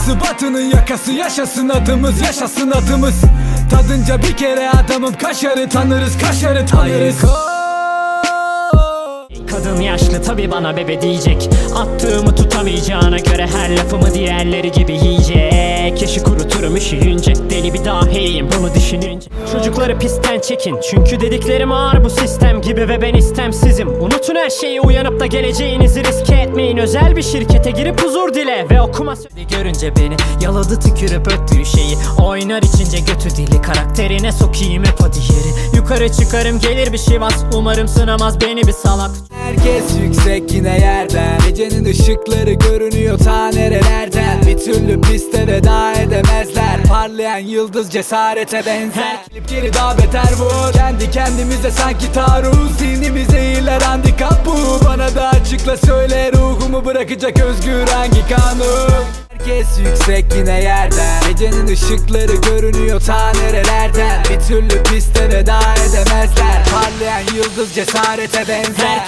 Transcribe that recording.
yakası Batının yakası yaşasın adımız yaşasın adımız. Tadınca bir kere adamım kaşarı tanırız kaşarı tanırız. Kadın yaşlı tabi bana bebe diyecek. Attığımı tutamayacağına göre her lafımı diğerleri gibi yiyecek üşüyünce Deli bir dahiyim bunu düşününce. Çocukları pistten çekin Çünkü dediklerim ağır bu sistem gibi ve ben istemsizim. Unutun her şeyi uyanıp da geleceğinizi riske etmeyin. Özel bir şirkete girip huzur dile ve okuma söyle Görünce beni yaladı tükürüp öttüğü şeyi. Oynar içince götü dili karakterine sokayım hep o diğeri. Yukarı çıkarım gelir bir şivas Umarım sınamaz beni bir salak. Herkes yüksek yine yerden. Gecenin ışıkları görünüyor ta nerelerden. Bir türlü piste veda Parlayan yıldız cesarete benzer. Gelip geri daha beter vur Kendi kendimize sanki taarruz. Zihnimize iyiler handikap bu. Bana da açıkla söyle ruhumu bırakacak özgür hangi kanun? Herkes yüksek yine yerden. Gecenin ışıkları görünüyor ta nerelerden Bir türlü piste veda edemezler. Parlayan yıldız cesarete benzer